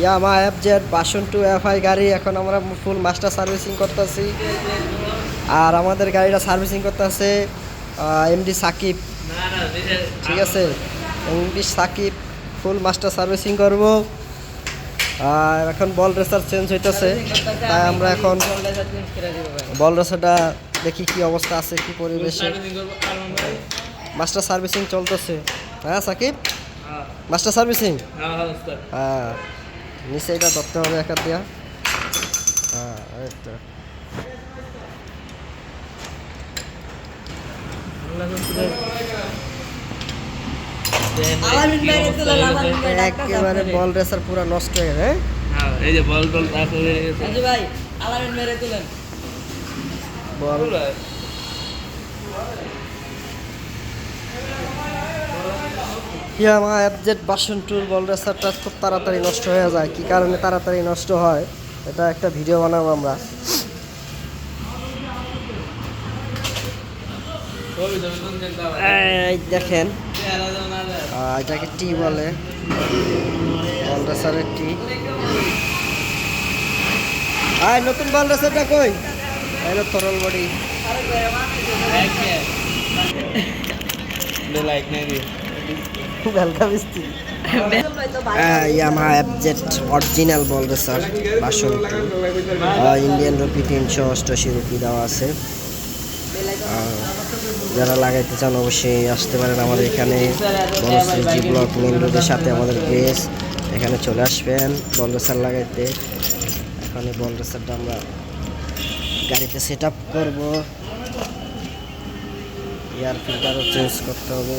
Yamaha F Z version two F I গাড়ি এখন আমরা ফুল মাস্টার সার্ভিসিং করতেছি। আর আমাদের গাড়িটা সার্ভিসিং করতেছে এমডি সাকিব। ঠিক আছে? MD Sakib full master servicing করব। আর এখন বল রেসার চেঞ্জ হইতেছে। তাই আমরা এখন বল রেসারটা দেখি কি অবস্থা আছে কি পরিবেশে। মাস্টার সার্ভিসিং চলতেছে। হ্যাঁ সাকিব? মাস্টার সার্ভিসিং হ্যাঁ। নিচে এটা ধরতে হবে একা দিয়া। হ্যাঁ তো। একেবারে বল রেসার পুরো নষ্ট হয়ে গেছে হ্যাঁ? এই যে বল পাস হয়ে গেছে। সঞ্জু ভাই আলামিন মেরে তুলেন। বল ইয়ামা অ্যাপজেট বাসন টুর বল রেসারটা খুব তাড়াতাড়ি নষ্ট হয়ে যায় কি কারণে তাড়াতাড়ি নষ্ট হয় এটা একটা ভিডিও বানাবো আমরা দেখেন এটাকে টি বলে বল রেসারের টি আর নতুন বল রেসারটা কই এই তরল বডি লাইক নাই দি ভেলকা মিস্ত্রি Yamaha original ball racer version. Indian rupee তিনশো অষ্টআশি রুপি দেওয়া আছে। যারা লাগাইতে চান অবশ্যই আসতে পারেন আমাদের এখানে। বনশ্রী জি ব্লক মেন রোডের সাথে আমাদের বেস এখানে চলে আসবেন বল রেসার লাগাইতে। এখন এই বল আমরা গাড়িতে সেট আপ করব এয়ার ফিল্টারও চেঞ্জ করতে হবে।